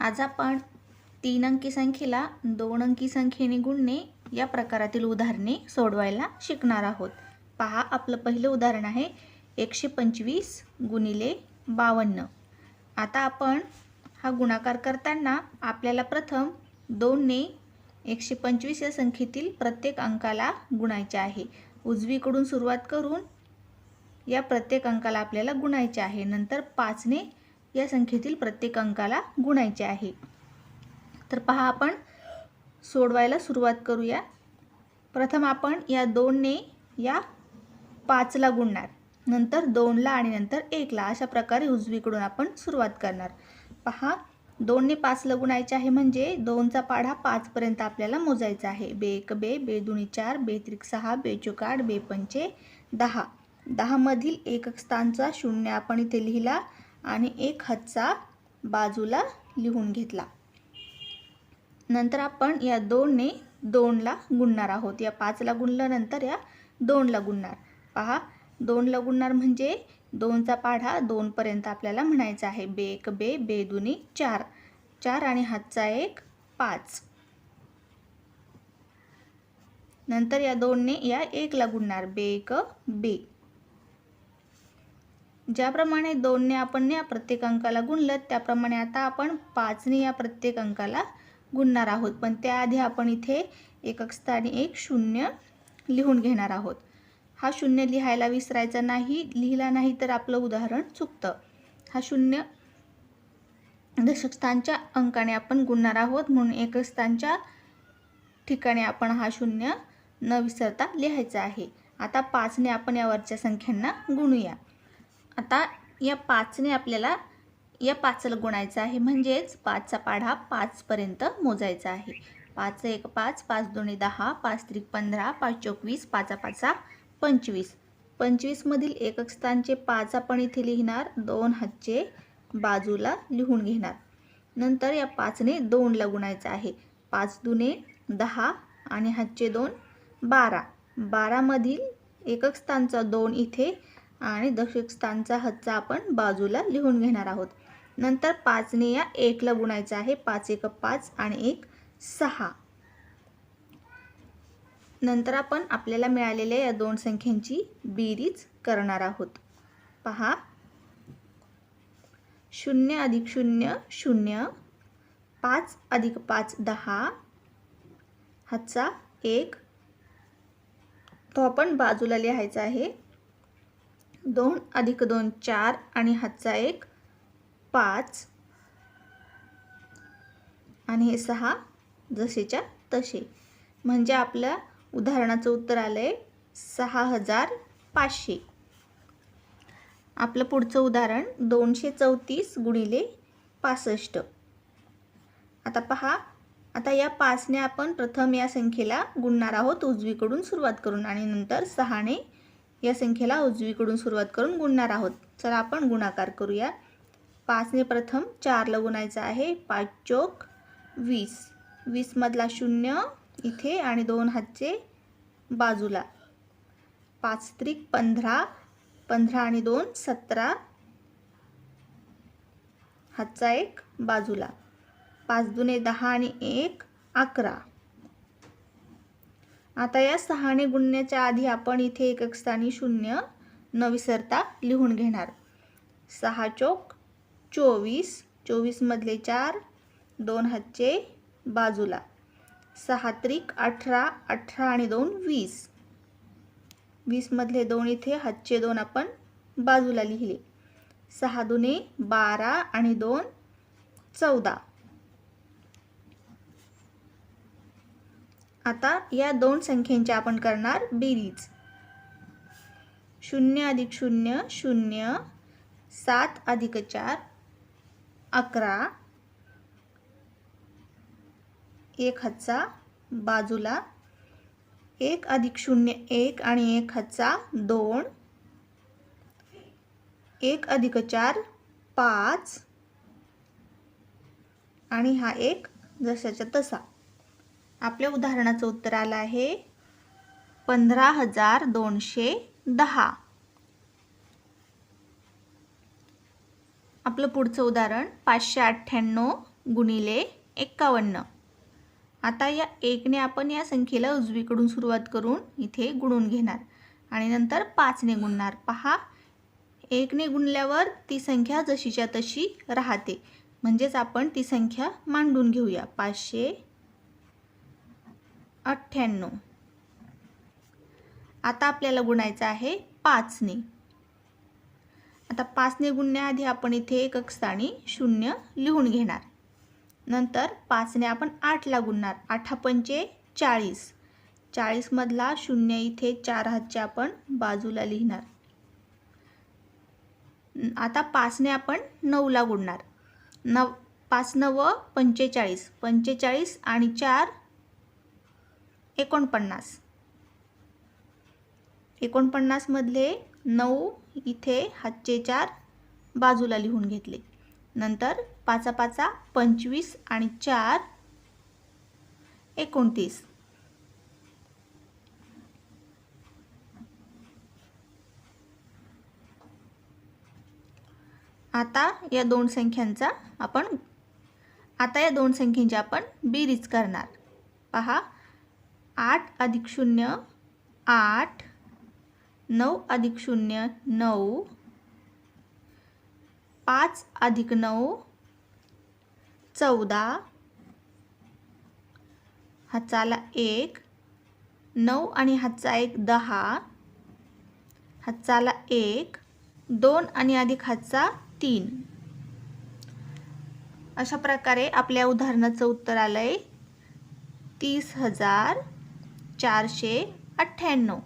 आज आपण तीन अंकी संख्येला दोन अंकी संख्येने गुणणे या प्रकारातील उदाहरणे सोडवायला शिकणार आहोत. पहा आपलं पहिलं उदाहरण आहे एकशे पंचवीस गुणिले बावन्न. आता आपण हा गुणाकार करताना आपल्याला प्रथम दोनने एकशे पंचवीस या संख्येतील प्रत्येक अंकाला गुणायचे आहे. उजवीकडून सुरुवात करून या प्रत्येक अंकाला आपल्याला गुणायचे आहे. नंतर पाचने या संख्येतील प्रत्येक अंकाला गुणायचे आहे. तर पहा आपण सोडवायला सुरुवात करूया. प्रथम आपण या दोनने या पाचला गुणणार. नंतर दोनला आणि नंतर एकला. अशा प्रकारे उजवीकडून आपण सुरुवात करणार. पहा दोनने पाचला गुणायचे आहे म्हणजे दोनचा पाढा पाचपर्यंत आपल्याला मोजायचा आहे. बे एक बे बे दुणी चार बे त्रिक सहा बे चौक आठ बे पंचे दहा. दहामधील एकक स्थानचा शून्य आपण इथे लिहिला. आणि एक हातचा बाजूला लिहून घेतला. नंतर आपण या दोनने दोनला गुणणार आहोत. या पाचला गुणल्यानंतर या दोनला गुणणार. पहा दोनला गुणणार म्हणजे दोनचा पाढा दोनपर्यंत आपल्याला म्हणायचा आहे. बे एक बे बे दुनी चार. चार आणि हातचा एक पाच. नंतर या दोनने या एकला गुणणार. बे एक बे. ज्याप्रमाणे दोनने आपण या प्रत्येक अंकाला गुणलं त्याप्रमाणे आता आपण पाचने या प्रत्येक अंकाला गुणणार आहोत. पण त्याआधी आपण इथे एकक स्थानी एक शून्य लिहून घेणार आहोत. हा शून्य लिहायला विसरायचा नाही लिहिला नाही तर आपलं उदाहरण चुकतं. हा शून्य दशकस्थानच्या अंकाने आपण गुणणार आहोत म्हणून एकस्थानच्या ठिकाणी आपण हा शून्य न विसरता लिहायचा आहे. आता पाचने आपण या वरच्या संख्यांना गुणूया. आता या पाचने आपल्याला या पाचला गुणायचं आहे. म्हणजेच पाचचा पाढा पाचपर्यंत मोजायचा आहे. पाच एक पाच पाच दोन्ही दहा पाच त्रिक पंधरा पाच चोवीस पाचा पाचा पंचवीस. पंचवीसमधील एकक स्थानचे पाच आपण इथे लिहिणार दोन हातचे बाजूला लिहून घेणार. नंतर या पाचने दोनला गुणायचं आहे. पाच दुने दहा आणि हातचे दोन बारा. बारामधील एकक स्थानचा दोन इथे आणि दशकस्थानचा हच्चा आपण बाजूला लिहून घेणार आहोत. नंतर पाचने या एकला गुणायचं आहे. पाच एक पाच आणि एक सहा. नंतर आपण आपल्याला मिळालेल्या या दोन संख्यांची बेरीज करणार आहोत. पहा. शून्य अधिक शून्य शून्य. पाच अधिक पाच दहा. हातचा एक. तो आपण बाजूला लिहायचा आहे. दोन अधिक दोन चार आणि हातचा एक पाच. आणि हे सहा जसेच्या तसे. म्हणजे आपल्या उदाहरणाचं उत्तर आलं आहे सहा हजार पाचशे. आपलं पुढचं उदाहरण दोनशे चौतीस गुणिले पासष्ट. आता पहा आता या पाचने आपण प्रथम या संख्येला गुणणार आहोत उजवीकडून सुरुवात करून आणि नंतर सहाने या संख्येला उजवीकडून सुरुवात करून गुणणार आहोत. चला आपण गुणाकार करूया. पाचने प्रथम चारला गुणायचं आहे. पाच चोक वीस. वीसमधला शून्य इथे आणि दोन हातचे बाजूला. पाच त्रिक पंधरा. पंधरा आणि दोन सतरा. हातचा एक बाजूला. पाच दुने दहा आणि एक अकरा. आता या सहाने गुणण्याच्या आधी आपण इथे एकक स्थानी शून्य न विसरता लिहून घेणार. सहा चोक चोवीस चोवीसमधले चार दोन हातचे बाजूला. सहा त्रिक अठरा अठरा आणि दोन वीस. वीसमधले दोन इथे हातचे दोन आपण बाजूला लिहिले. सहा दुने बारा आणि दोन चौदा. आता या दोन संख्येंची आपण करणार बेरीज. शून्य अधिक शून्य शून्य सात अधिक चार अकरा. एक हातचा बाजूला एक अधिक शून्य एक आणि एक हातचा दोन. एक अधिक चार पाच. आणि हा एक जशाच्या तसा. आपल्या उदाहरणाचं उत्तर आलं आहे पंधरा हजार दोनशे दहा. आपलं पुढचं उदाहरण पाचशे अठ्ठ्याण्णव गुणिले एक्कावन्न आता या एकने आपण या संख्येला उजवीकडून सुरुवात करून इथे गुणून घेणार. आणि नंतर पाचने गुणणार. पहा एकने गुणल्यावर ती संख्या जशीच्या तशी राहते. म्हणजेच आपण ती संख्या मांडून घेऊया. पाचशे अठ्ठ्याण्णव. आता आपल्याला गुणायचं आहे पाचने. आता पाचने गुणण्याआधी आपण इथे एकक स्थानी शून्य लिहून घेणार. नंतर पाचने आपण आठला गुणणार. आठा पंचे चाळीस. चाळीसमधला शून्य इथे चार हातच्या आपण बाजूला लिहिणार. आता पाचने आपण नऊला गुणणार. नव पाच नव पंचेचाळीस. पंचेचाळीस आणि चार एकोणपन्नास. एकोणपन्नासमधले नऊ इथे हातचे चार बाजूला लिहून घेतले. नंतर पाचा पाचा पंचवीस आणि चार एकोणतीस. आता या दोन संख्यांचा आपण आता या दोन संख्येंची आपण बेरीज करणार. पहा आठ अधिक शून्य आठ नऊ अधिक शून्य नऊ पाच अधिक नऊ चौदा हाताला एक नऊ आणि हातचा एक दहा हातचाला एक दोन आणि अधिक हातचा तीन. अशा प्रकारे आपल्या उदाहरणाचं उत्तर आलं आहे तीस हजार चारशे अठ्ठ्याण्णव.